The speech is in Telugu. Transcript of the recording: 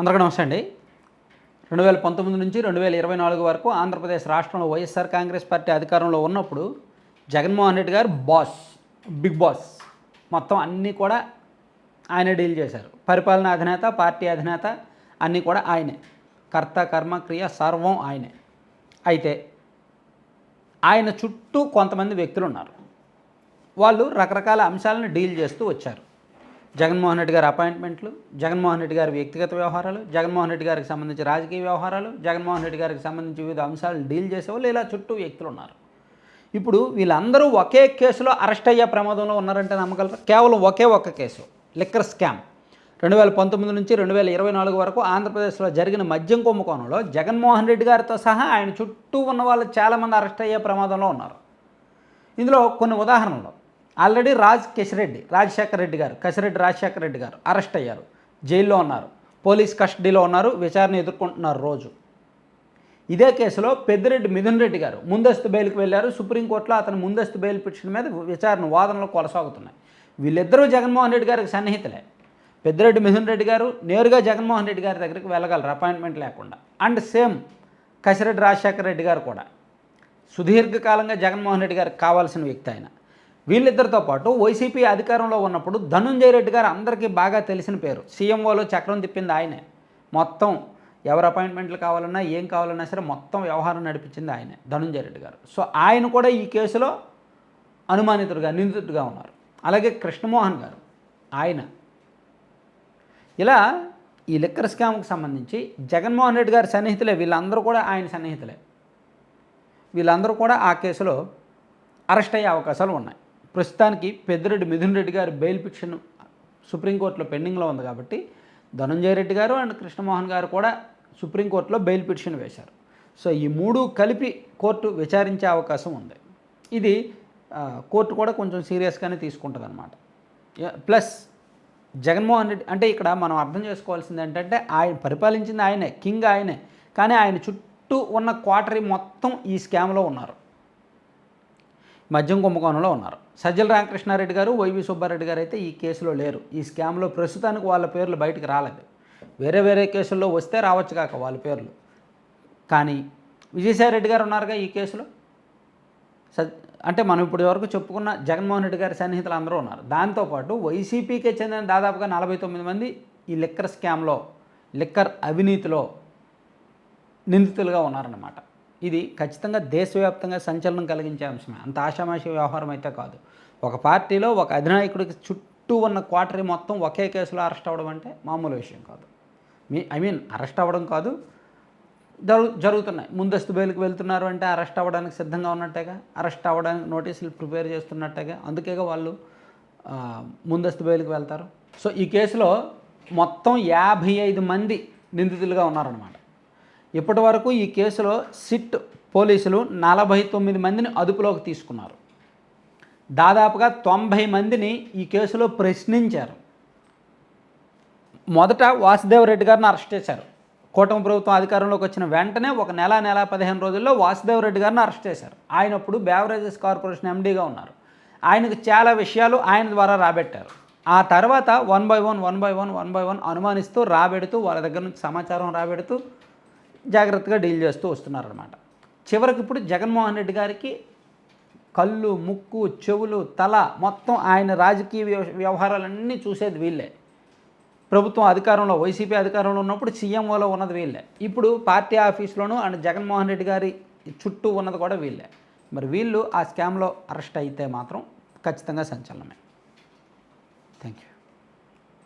అందరికీ నమస్తే అండి. రెండు వేల పంతొమ్మిది నుంచి రెండు వేల ఇరవై నాలుగు వరకు ఆంధ్రప్రదేశ్ రాష్ట్రంలో వైఎస్ఆర్ కాంగ్రెస్ పార్టీ అధికారంలో ఉన్నప్పుడు జగన్మోహన్ రెడ్డి గారు బాస్ బిగ్ బాస్ మొత్తం అన్నీ కూడా ఆయనే డీల్ చేశారు. పరిపాలనా అధినేత పార్టీ అధినేత అన్నీ కూడా ఆయనే. కర్త కర్మ క్రియ సర్వం ఆయనే. అయితే ఆయన చుట్టూ కొంతమంది వ్యక్తులు ఉన్నారు. వాళ్ళు రకరకాల అంశాలను డీల్ చేస్తూ వచ్చారు. జగన్మోహన్ రెడ్డి గారి అపాయింట్మెంట్లు జగన్మోహన్ రెడ్డి గారి వ్యక్తిగత వ్యవహారాలు జగన్మోహన్ రెడ్డి గారికి సంబంధించి రాజకీయ వ్యవహారాలు జగన్మోహన్ రెడ్డి గారికి సంబంధించి వివిధ అంశాలను డీల్ చేసేవాళ్ళు ఇలా చుట్టూ వ్యక్తులు ఉన్నారు. ఇప్పుడు వీళ్ళందరూ ఒకే కేసులో అరెస్ట్ అయ్యే ప్రమాదంలో ఉన్నారంటే నమ్మగలరు? కేవలం ఒకే ఒక్క కేసు లిక్కర్ స్కామ్. రెండు వేల పంతొమ్మిది నుంచి రెండు వేల ఇరవై నాలుగు వరకు ఆంధ్రప్రదేశ్లో జరిగిన మద్యం కుంభకోణంలో జగన్మోహన్ రెడ్డి గారితో సహా ఆయన చుట్టూ ఉన్న వాళ్ళు చాలామంది అరెస్ట్ అయ్యే ప్రమాదంలో ఉన్నారు. ఇందులో కొన్ని ఉదాహరణలు. ఆల్రెడీ రాజ్ కిషరెడ్డి రాజశేఖర రెడ్డి గారు కసిరెడ్డి రాజశేఖర రెడ్డి గారు అరెస్ట్ అయ్యారు. జైల్లో ఉన్నారు. పోలీస్ కస్టడీలో ఉన్నారు. విచారణ ఎదుర్కొంటున్నారు రోజు. ఇదే కేసులో పెద్దిరెడ్డి మిథున్ రెడ్డి గారు ముందస్తు బెయిల్కి వెళ్ళారు. సుప్రీంకోర్టులో అతను ముందస్తు బెయిల్ పిటిషన్ మీద విచారణ వాదనలు కొనసాగుతున్నాయి. వీళ్ళిద్దరూ జగన్మోహన్ రెడ్డి గారికి సన్నిహితులే. పెద్దిరెడ్డి మిథున్ రెడ్డి గారు నేరుగా జగన్మోహన్ రెడ్డి గారి దగ్గరికి వెళ్ళగలరు. అపాయింట్మెంట్ లేకుండా. అండ్ సేమ్ కసిరెడ్డి రాజశేఖర రెడ్డి గారు కూడా. సుదీర్ఘకాలంగా జగన్మోహన్ రెడ్డి గారికి కావాల్సిన వ్యక్తి ఆయన. వీళ్ళిద్దరితో పాటు వైసీపీ అధికారంలో ఉన్నప్పుడు ధనుంజయ రెడ్డి గారు అందరికీ బాగా తెలిసిన పేరు. సీఎంఓలో చక్రం తిప్పింది ఆయనే. మొత్తం ఎవరు అపాయింట్మెంట్లు కావాలన్నా ఏం కావాలన్నా సరే మొత్తం వ్యవహారం నడిపించింది ఆయనే ధనుంజయ రెడ్డి గారు. సో ఆయన కూడా ఈ కేసులో అనుమానితుడుగా నిందితుడిగా ఉన్నారు. అలాగే కృష్ణమోహన్ గారు ఆయన. ఇలా ఈ లిక్కర్ స్కామ్కి సంబంధించి జగన్మోహన్ రెడ్డి గారి సన్నిహితులే వీళ్ళందరూ కూడా ఆయన సన్నిహితులే. వీళ్ళందరూ కూడా ఆ కేసులో అరెస్ట్ అయ్యే అవకాశాలు ఉన్నాయి. ప్రస్తుతానికి పెద్దిరెడ్డి మిథున్ రెడ్డి గారి బెయిల్ పిటిషన్ సుప్రీంకోర్టులో పెండింగ్లో ఉంది కాబట్టి ధనంజయ రెడ్డి గారు అండ్ కృష్ణమోహన్ గారు కూడా సుప్రీంకోర్టులో బెయిల్ పిటిషన్ వేశారు. సో ఈ మూడు కలిపి కోర్టు విచారించే అవకాశం ఉంది. ఇది కోర్టు కూడా కొంచెం సీరియస్గానే తీసుకుంటుంది అనమాట ప్లస్ జగన్మోహన్ రెడ్డి అంటే ఇక్కడ మనం అర్థం చేసుకోవాల్సింది ఏంటంటే ఆయన పరిపాలించింది ఆయనే కింగ్ ఆయనే. కానీ ఆయన చుట్టూ ఉన్న క్వార్టరీ మొత్తం ఈ స్కామ్లో ఉన్నారు. మద్యం కుంభకోణంలో ఉన్నారు. సజ్జల రామకృష్ణారెడ్డి గారు వైవి సుబ్బారెడ్డి గారు అయితే ఈ కేసులో లేరు. ఈ స్కామ్లో ప్రస్తుతానికి వాళ్ళ పేర్లు బయటకు రాలేదు. వేరే వేరే కేసుల్లో వస్తే రావచ్చు కాక వాళ్ళ పేర్లు. కానీ విజయసాయి రెడ్డి గారు ఉన్నారుగా ఈ కేసులో? స- అంటే మనం ఇప్పటి వరకు చెప్పుకున్న జగన్మోహన్ రెడ్డి గారి సన్నిహితులు అందరూ ఉన్నారు. దాంతోపాటు వైసీపీకే చెందిన దాదాపుగా నలభై తొమ్మిది మంది ఈ లిక్కర్ స్కామ్లో లిక్కర్ అవినీతిలో నిందితులుగా ఉన్నారన్నమాట. ఇది ఖచ్చితంగా దేశవ్యాప్తంగా సంచలనం కలిగించే అంశమే. అంత ఆషామాషి వ్యవహారం అయితే కాదు. ఒక పార్టీలో ఒక అధినాయకుడికి చుట్టూ ఉన్న క్వార్టరీ మొత్తం ఒకే కేసులో అరెస్ట్ అవ్వడం అంటే మామూలు విషయం కాదు. మీ ఐ మీన్ అరెస్ట్ అవ్వడం కాదు. జరుగు జరుగుతున్నాయి. ముందస్తు బెయిల్కి వెళ్తున్నారు అంటే అరెస్ట్ అవ్వడానికి సిద్ధంగా ఉన్నట్టేగా అరెస్ట్ అవ్వడానికి నోటీసులు ప్రిపేర్ చేస్తున్నట్టేగా అందుకేగా వాళ్ళు ముందస్తు బెయిల్కి వెళ్తారు. సో ఈ కేసులో మొత్తం యాభై ఐదు మంది నిందితులుగా ఉన్నారన్నమాట. ఇప్పటి వరకు ఈ కేసులో సిట్ పోలీసులు నలభై తొమ్మిది మందిని అదుపులోకి తీసుకున్నారు. దాదాపుగా తొంభై మందిని ఈ కేసులో ప్రశ్నించారు. మొదట వాసుదేవరెడ్డి గారిని అరెస్ట్ చేశారు. కూటమి ప్రభుత్వం అధికారంలోకి వచ్చిన వెంటనే ఒక నెల నెల పదిహేను రోజుల్లో వాసుదేవ్ రెడ్డి గారిని అరెస్ట్ చేశారు. ఆయన అప్పుడు బేవరేజెస్ కార్పొరేషన్ ఎండీగా ఉన్నారు. ఆయనకు చాలా విషయాలు ఆయన ద్వారా రాబెట్టారు. ఆ తర్వాత one by one one by one one by one అనుమానిస్తూ రాబెడుతూ వాళ్ళ దగ్గర నుంచి సమాచారం రాబెడుతూ జాగ్రత్తగా డీల్ చేస్తూ వస్తున్నారనమాట చివరికి ఇప్పుడు జగన్మోహన్ రెడ్డి గారికి కళ్ళు ముక్కు చెవులు తల మొత్తం ఆయన రాజకీయ వ్యవహారాలన్నీ చూసేది వీళ్ళే. ప్రభుత్వం అధికారంలో వైసీపీ అధికారంలో ఉన్నప్పుడు సీఎంఓలో ఉన్నది వీళ్ళే. ఇప్పుడు పార్టీ ఆఫీస్లోనూ అండ్ జగన్మోహన్ రెడ్డి గారి చుట్టూ ఉన్నది కూడా వీళ్ళే. మరి వీళ్ళు ఆ స్కామ్లో అరెస్ట్ అయితే మాత్రం ఖచ్చితంగా సంచలనమే. Thank you